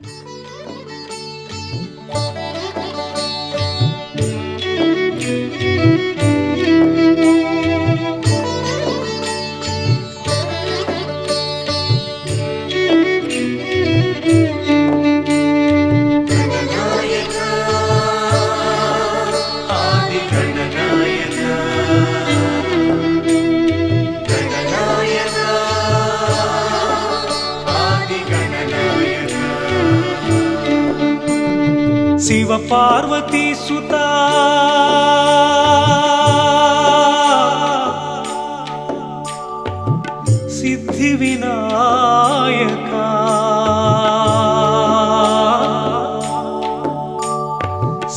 శివ పార్వతీ సుత. సిద్ధి వినాయక.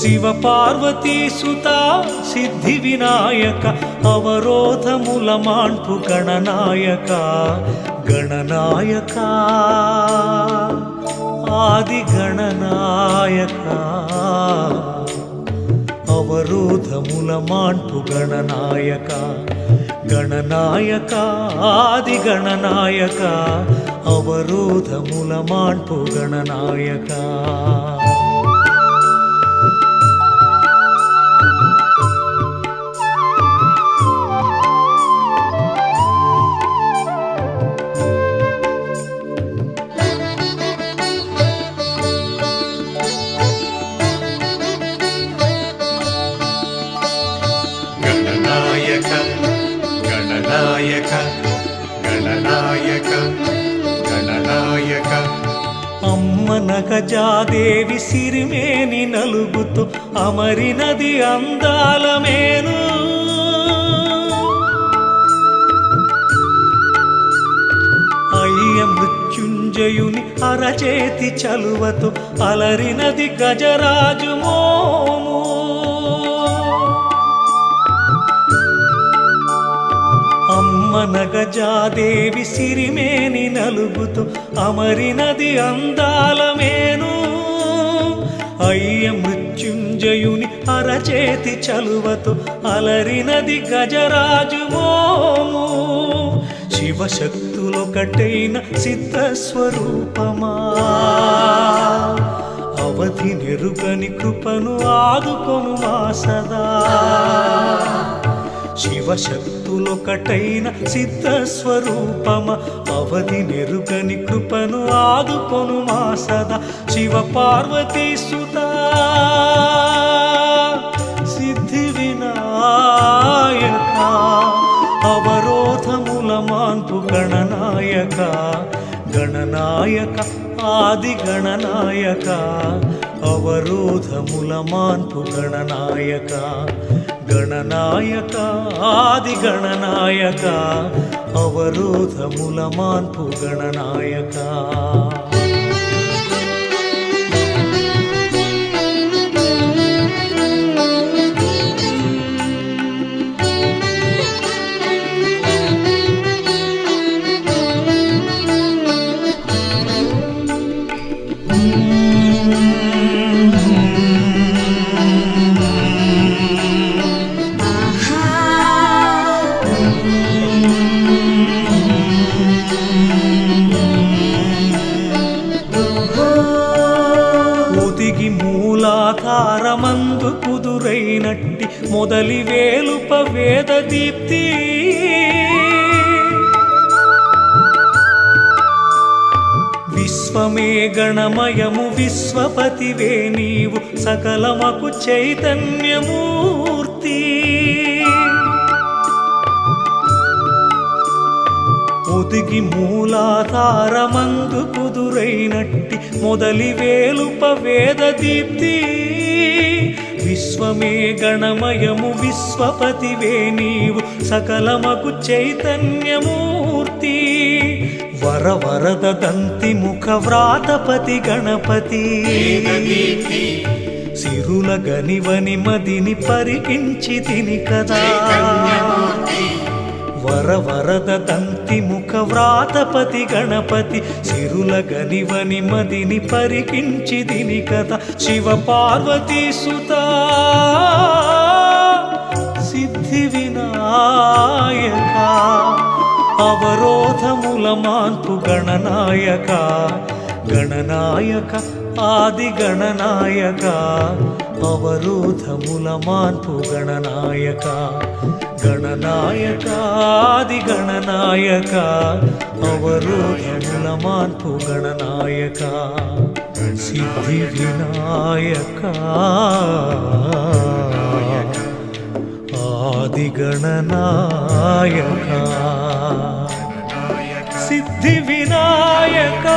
శివ పార్వతీ సుత సిద్ధి వినాయక అవరోధముల మాన్పు గణనాయక గణనాయకా. ఆది గణనాయక అవరోధముల మాన్పు గణనాయక గణనాయక ఆది గణనాయక అవరోధముల మాన్పు గణనాయక గణనాయక అమ్మన సిరిమేని నలుగుతూ అమరినది అందాల మేను అయ్య మృత్యుంజయుని అరచేతి చలువతో అలరినది గజరాజు మోము. అమ్మన సిరిమేని నలుగుతూ అమరినది అందాలమేను. అయ్య మృత్యుంజయుని అరచేతి చలువతో అలరినది గజరాజు మోము. శివశక్తులొకటైన సిద్ధస్వరూపమా. అవధి నెరుగని కృపను ఆదుకొను మా సదా. శివశక్తులొకటైన సిద్ధస్వరూపమ అవధి నెరుగని కృపను ఆదుకొను మా సదా శివ పార్వతీ సుత సిద్ధి వినాయక అవరోధముల మాన్పు గణనాయక గణనాయక ఆది గణనాయక అవరోధముల మాన్పు గణనాయక గణనాయక ఆది గణనాయక అవరోధముల మాన్పు గణనాయకా. సారమందు కుదురైనట్టి మొదలి వేలుప వేద దీప్తి. విశ్వమే గణమయము విశ్వపతివే నీవు సకలమకు చైతన్యమూర్తి. ఒదిగి మూలాధారమందు కుదురైనట్టి మొదలి వేలుప వేద దీప్తి. విశ్వమే గణమయము విశ్వపతివే నీవు సకలమకు చైతన్యమూర్తి. వర వరద దంతి ముఖ వ్రాతపతి గణపతి. సిరుల గనివని మదిని పరికించి తిని కదా. చైతన్యమూర్తి వర వరద తంతి ముఖ వ్రాతపతి గణపతి సిరుల గనివని మదిని పరికించిదిని కథ శివ పార్వతీ సుత. సిద్ధి వినాయక అవరోధముల మాన్పు గణనాయక గణనాయక ఆది గణనాయక అవరోధముల మాన్పు గణనాయక. గణనాయక ఆది గణనాయక అవరోధముల మార్పు గణనాయక సిద్ధి వినాయక ఆది గణనాయక సిద్ధి వినాయక